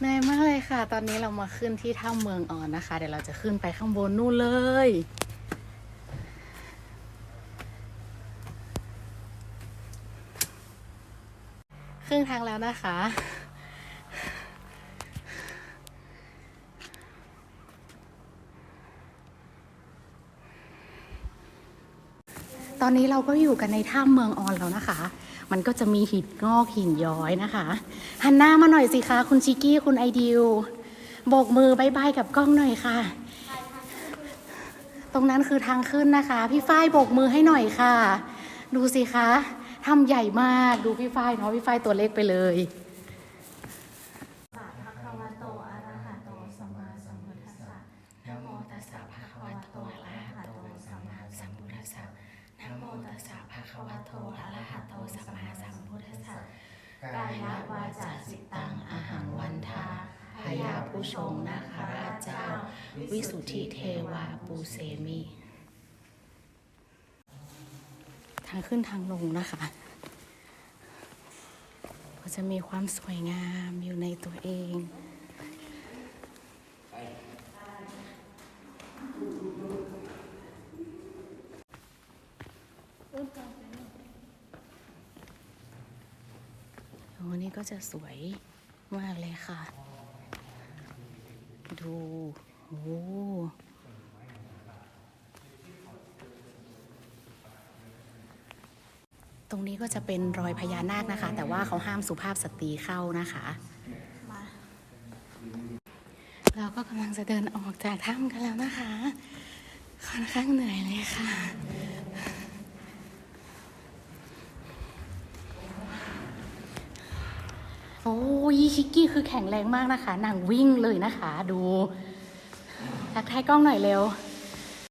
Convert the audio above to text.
เหนื่อยมากเลยค่ะ ตอนนี้เรามาขึ้นที่ถ้ำเมืองออนนะคะ เดี๋ยวเราจะขึ้นไปข้างบนนู่นเลย ครึ่งทางแล้วนะคะ ตอนนี้เราก็อยู่กันในถ้ำเมืองออนแล้วนะคะ มันก็จะมีหินงอกหินย้อยนะคะหันหน้ามาหน่อยสิคะคุณชิกกี้คุณไอดิวโบกมือบายบายกับกล้องหน่อยค่ะ ตรงนั้นคือทางขึ้นนะคะ พี่ฝ้ายโบกมือให้หน่อยค่ะ ดูสิคะถ้ำใหญ่มากดูพี่ฝ้ายเนาะพี่ฝ้ายตัวเล็กไปเลย ภะคะวะโตอะระหะโตสัมมาสัมพุทธัสสะนะโมตัสสะภะคะวะโตอะระหะโตสัมมาสัมพุทธัสสะนะโมตัสสะภะ คะวะโตอะระหะโตสัมมาสัมพุทธัสสะกายวาจาจิตตังอาหังวันทาพยาผู้ชงนาคราชเจ้า วิสุทธิเทวาปูเสมิทางขึ้นทางลงนะคะก็จะมีความสวยงามอยู่ในตัวเอง วันนี้ก็จะสวยมากเลยค่ะ ดูโอ้ตรงนี้ก็จะเป็นรอยพญานาคนะคะ แต่ว่าเขาห้ามสุภาพสตรีเข้านะคะ เราก็กำลังจะเดินออกจากถ้ำกันแล้วนะคะ ค่อนข้างเหนื่อยเลยค่ะ โอ้ยชิกกี้คือแข็งแรงมากนะคะนางวิ่งเลยนะคะ ดูทักทายกล้องหน่อยเร็ว